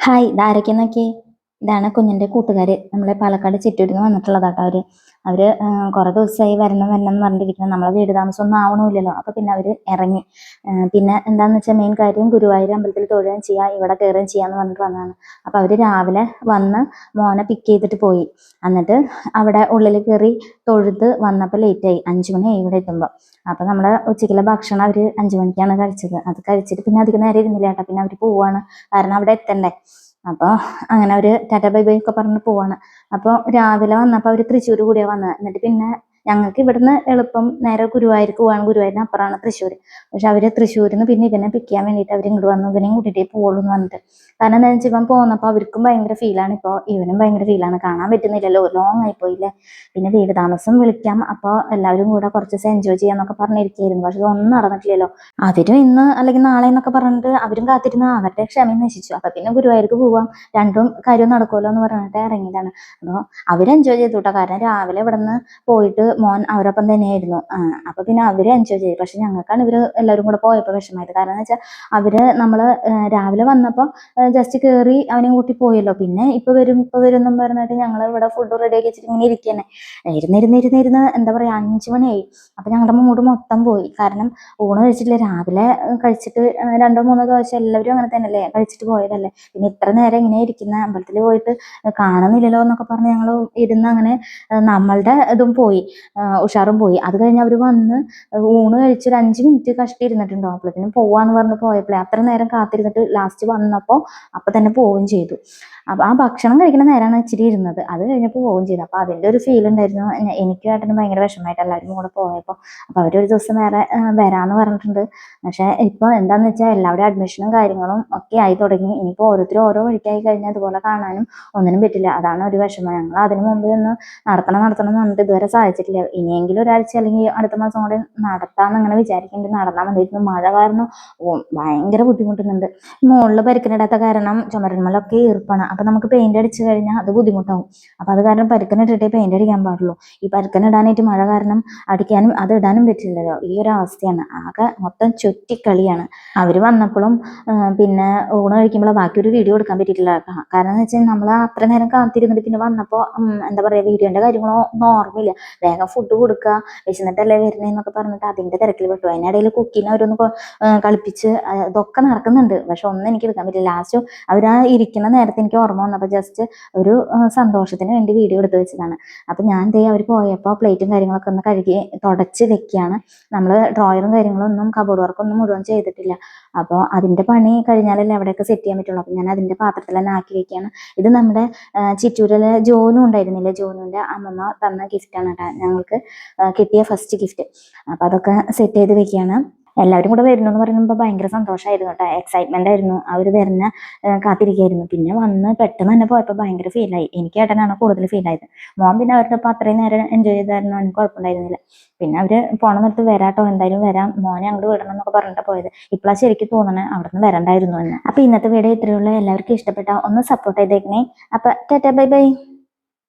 Hi ഇതാരൊക്കെ? നോക്കി ഇതാണ് കുഞ്ഞിന്റെ കൂട്ടുകാര്. നമ്മളെ പാലക്കാട് ചിറ്റൂരിൽ നിന്ന് വന്നിട്ടുള്ളതാട്ടോ അവർ. അവർ കുറെ ദിവസമായി വരണം വരണം എന്ന് പറഞ്ഞിരിക്കുന്നത് നമ്മളെ വീട് താമസം ഒന്നും ആവണമില്ലല്ലോ. അപ്പൊ പിന്നെ അവർ ഇറങ്ങി പിന്നെ എന്താന്ന് വെച്ചാൽ മെയിൻ കാര്യം ഗുരുവായൂർ അമ്പലത്തിൽ തൊഴുകയും ചെയ്യാം ഇവിടെ കയറുകയും ചെയ്യാന്ന് പറഞ്ഞിട്ട് വന്നതാണ്. അപ്പോൾ അവർ രാവിലെ വന്ന് മോനെ പിക്ക് ചെയ്തിട്ട് പോയി. എന്നിട്ട് അവിടെ ഉള്ളിൽ കയറി തൊഴുത് വന്നപ്പോൾ ലേറ്റായി അഞ്ചു മണി ഇവിടെ എത്തുമ്പോൾ അപ്പൊ നമ്മുടെ ഉച്ചയ്ക്കുള്ള ഭക്ഷണം അവർ അഞ്ചു മണിക്കാണ് കഴിച്ചത്. അത് കഴിച്ചിട്ട് പിന്നെ അധികം നേരം ഇരുന്നില്ല കേട്ടോ. പിന്നെ അവർ പോവാണ്. കാരണം അവിടെ എത്തണ്ടേ? അപ്പോൾ അങ്ങനെ അവർ ടാറ്റ ബൈ ബൈ ഒക്കെ പറഞ്ഞ് പോവാണ്. അപ്പോൾ രാവിലെ വന്നപ്പോൾ അവർ തൃശ്ശൂർ കൂടിയാ വന്നത് എന്നിട്ട് പിന്നെ ഞങ്ങൾക്ക് ഇവിടുന്ന് എളുപ്പം നേരെ ഗുരുവായൂർക്ക് പോവാണ്. ഗുരുവായൂരിന് അപ്പുറമാണ് തൃശ്ശൂർ പക്ഷെ അവർ തൃശ്ശൂരിൽ നിന്ന് പിന്നെ ഇവനെ പിക്ക് ചെയ്യാൻ വേണ്ടിയിട്ട് അവർ ഇങ്ങോട്ട് വന്നു. ഇവനെയും കൂട്ടിയിട്ട് പോകുള്ളൂ എന്ന് പറഞ്ഞിട്ട്. കാരണം എന്താ വെച്ചാൽ ഇവൻ പോന്നപ്പോൾ അവർക്കും ഭയങ്കര ഫീലാണ് ഇപ്പോൾ ഇവനും ഭയങ്കര ഫീലാണ് കാണാൻ പറ്റുന്നില്ലല്ലോ. ലോങ് ആയിപ്പോയില്ലേ. പിന്നെ വീട് താമസം വിളിക്കാം. അപ്പോൾ എല്ലാവരും കൂടെ കുറച്ച് ദിവസം എൻജോയ് ചെയ്യാന്നൊക്കെ പറഞ്ഞിരിക്കുകയായിരുന്നു പക്ഷെ ഇതൊന്നും നടന്നിട്ടില്ലല്ലോ. അവരും ഇന്ന് അല്ലെങ്കിൽ നാളെ എന്നൊക്കെ പറഞ്ഞിട്ട് അവരും കാത്തിരുന്ന് അവരുടെ ക്ഷമയും നശിച്ചു. അപ്പൊ പിന്നെ ഗുരുവായൂർക്ക് പോവാം. രണ്ടും കാര്യവും നടക്കുമല്ലോ എന്ന് പറഞ്ഞിട്ട് ഇറങ്ങിയതാണ്. അപ്പോൾ അവർ എൻജോയ് ചെയ്തു കേട്ടോ കാരണം രാവിലെ ഇവിടെ നിന്ന് പോയിട്ട് മോൻ അവരൊപ്പം തന്നെയായിരുന്നു. ആ, അപ്പൊ പിന്നെ അവർ എൻജോയ് ചെയ്തു. പക്ഷെ ഞങ്ങൾക്കാണ് ഇവർ എല്ലാവരും കൂടെ പോയപ്പോൾ വിഷമമായത്. കാരണം എന്ന് വെച്ചാൽ അവർ നമ്മൾ രാവിലെ വന്നപ്പോൾ ജസ്റ്റ് കയറി അവനെയും കൂട്ടി പോയല്ലോ. പിന്നെ ഇപ്പൊ വരും ഇപ്പൊ വരും എന്നും പറഞ്ഞിട്ട് ഞങ്ങൾ ഇവിടെ ഫുഡ് റെഡി ആക്കി വെച്ചിട്ട് ഇങ്ങനെ ഇരിക്കുന്നെ ഇരുന്നിരുന്ന് ഇരുന്നിരുന്ന് എന്താ പറയാ അഞ്ചു മണിയായി. അപ്പൊ ഞങ്ങളുടെ മൂട് മൊത്തം പോയി. കാരണം ഊണ് കഴിച്ചിട്ടില്ല. രാവിലെ കഴിച്ചിട്ട് രണ്ടോ മൂന്നോ ദോശ എല്ലാവരും അങ്ങനെ തന്നെയല്ലേ കഴിച്ചിട്ട് പോയതല്ലേ. പിന്നെ ഇത്ര നേരം ഇങ്ങനെ ഇരിക്കുന്ന. അമ്പലത്തിൽ പോയിട്ട് കാണുന്നില്ലല്ലോ എന്നൊക്കെ പറഞ്ഞ് ഞങ്ങൾ ഇരുന്ന് അങ്ങനെ നമ്മളുടെ ഇതും പോയി. ഉഷാറും പോയി. അത് കഴിഞ്ഞ് അവർ വന്ന് ഊണ് കഴിച്ച് ഒരു അഞ്ച് മിനിറ്റ് കഷ്ടി ഇരുന്നിട്ടുണ്ടോ അപ്പോഴത്തേനും പോവാന്ന് പറഞ്ഞ് പോയപ്പോഴേ അത്ര നേരം കാത്തിരുന്നിട്ട് ലാസ്റ്റ് വന്നപ്പോൾ അപ്പൊ തന്നെ പോവുകയും ചെയ്തു. അപ്പൊ ആ ഭക്ഷണം കഴിക്കുന്ന നേരമാണ് ഇച്ചിരി ഇരുന്നത്. അത് കഴിഞ്ഞപ്പോൾ പോവുകയും ചെയ്തു. അപ്പോൾ അതിന്റെ ഒരു ഫീൽ ഉണ്ടായിരുന്നു. എനിക്ക് ഏട്ടനും ഭയങ്കര വിഷമമായിട്ട് എല്ലാവരും കൂടെ പോയപ്പോൾ അപ്പൊ അവരൊരു ദിവസം വേറെ വരാമെന്ന് പറഞ്ഞിട്ടുണ്ട്. പക്ഷേ ഇപ്പൊ എന്താന്ന് വെച്ചാൽ എല്ലാവരുടെ അഡ്മിഷനും കാര്യങ്ങളും ഒക്കെ ആയി തുടങ്ങി. ഇനിയിപ്പോ ഓരോരുത്തരും ഓരോ വഴിക്കായി കഴിഞ്ഞാൽ അതുപോലെ കാണാനും ഒന്നിനും പറ്റില്ല. അതാണ് ഒരു വിഷമം. ഞങ്ങൾ അതിനു മുമ്പ് ഒന്ന് നടത്തണം നടത്തണം എന്ന് പറഞ്ഞിട്ട് ഇതുവരെ സാധിച്ചിട്ടില്ല ഇനിയെങ്കിലും ഒരാഴ്ച അല്ലെങ്കിൽ അടുത്ത മാസം കൂടെ നടത്താമെന്ന് അങ്ങനെ വിചാരിക്കുന്നുണ്ട്. നടന്നാൽ മതിയായിരുന്നു. മഴ കാരണം ഭയങ്കര ബുദ്ധിമുട്ടുന്നുണ്ട്. മുകളിൽ പരിക്കനിടാത്ത കാരണം ചുമരന്മലൊക്കെ ഈർപ്പാണ്. അപ്പൊ നമുക്ക് പെയിന്റ് അടിച്ചു കഴിഞ്ഞാൽ അത് ബുദ്ധിമുട്ടാവും. അപ്പൊ അത് കാരണം പരിക്കനിട്ടിട്ടേ പെയിന്റ് അടിക്കാൻ പാടുള്ളൂ. ഈ പരിക്കനിടാനായിട്ട് മഴ കാരണം അടിക്കാനും അത് ഇടാനും പറ്റില്ലല്ലോ. ഈ ഒരു അവസ്ഥയാണ്. ആകെ മൊത്തം ചുറ്റിക്കളിയാണ്. അവർ വന്നപ്പോഴും പിന്നെ ഊണ് കഴിക്കുമ്പോൾ ബാക്കി ഒരു വീഡിയോ എടുക്കാൻ പറ്റിയിട്ടില്ല. കാരണം എന്ന് വെച്ചാൽ നമ്മൾ അത്ര നേരം കാത്തിരുന്നിട്ട് പിന്നെ വന്നപ്പോൾ എന്താ പറയാ വീഡിയോന്റെ കാര്യങ്ങളോ ഒന്നും ഓർമ്മയില്ല. വേഗം ഫുഡ് കൊടുക്കുക വിശന്നിട്ടല്ലേ വരുന്നതെന്നൊക്കെ പറഞ്ഞിട്ട് അതിന്റെ തിരക്കിൽ പെട്ടു. അതിനിടയിൽ കുക്കിനെ അവരൊന്ന് കളിപ്പിച്ച് ഇതൊക്കെ നടക്കുന്നുണ്ട്. പക്ഷെ ഒന്നും എനിക്ക് എടുക്കാൻ പറ്റില്ല. ലാസ്റ്റ് അവരാ ഇരിക്കുന്ന നേരത്തെ എനിക്ക് ഓർമ്മ വന്നപ്പോൾ ജസ്റ്റ് ഒരു സന്തോഷത്തിന് വേണ്ടി വീഡിയോ എടുത്ത് വെച്ചതാണ്. അപ്പൊ ഞാൻ ദേ അവർ പോയപ്പോൾ പ്ലേറ്റും കാര്യങ്ങളൊക്കെ ഒന്ന് കഴുകി തുടച്ച് വെക്കുകയാണ് നമ്മൾ ഡ്രോയറും കാര്യങ്ങളൊന്നും കബോർഡ് വർക്കൊന്നും മുഴുവൻ ചെയ്തിട്ടില്ല. അപ്പോൾ അതിന്റെ പണി കഴിഞ്ഞാലല്ലേ അവിടെയൊക്കെ സെറ്റ് ചെയ്യാൻ പറ്റുള്ളൂ. അപ്പം ഞാൻ അതിന്റെ പാത്രത്തിൽ തന്നെ ആക്കി വെക്കുകയാണ്. ഇത് നമ്മുടെ ചിറ്റൂരിലെ ജോനു ഉണ്ടായിരുന്നില്ലേ? ജോനുവിന്റെ അമ്മമ്മ തന്ന ഗിഫ്റ്റാണ് കേട്ടോ. ഞങ്ങൾക്ക് കിട്ടിയ ഫസ്റ്റ് ഗിഫ്റ്റ് അപ്പം അതൊക്കെ സെറ്റ് ചെയ്ത് വെക്കുകയാണ്. എല്ലാവരും കൂടെ വരുന്നു എന്ന് പറയുമ്പോൾ ഭയങ്കര സന്തോഷമായിരുന്നു കേട്ടോ. എക്സൈറ്റ്മെന്റ് ആയിരുന്നു. അവർ വരുന്ന കാത്തിരിക്കായിരുന്നു. പിന്നെ വന്ന് പെട്ടെന്ന് തന്നെ പോയപ്പോൾ ഭയങ്കര ഫീലായി എനിക്ക് ഏട്ടനാണ് കൂടുതൽ ഫീൽ ആയത്. മോൻ പിന്നെ അവരുടെ ഒപ്പം അത്രയും നേരം എൻജോയ് ചെയ്തായിരുന്നു. എനിക്ക് കുഴപ്പമുണ്ടായിരുന്നില്ല. പിന്നെ അവർ പോണ നിർത്ത് വരാട്ടോ. എന്തായാലും വരാം. മോനെ അങ്ങോട്ട് വിടണം എന്നൊക്കെ പറഞ്ഞിട്ട് പോയത്. ഇപ്പോഴാ ശരിക്കും തോന്നണേ. അവിടെ നിന്ന് വരണ്ടായിരുന്നു എന്ന്. അപ്പൊ ഇന്നത്തെ വീഡിയോ ഇത്രയുള്ള എല്ലാവർക്കും ഇഷ്ടപ്പെട്ട ഒന്ന് സപ്പോർട്ട് ചെയ്തേക്കണേ. അപ്പൊ ടാറ്റ ബൈ ബൈ.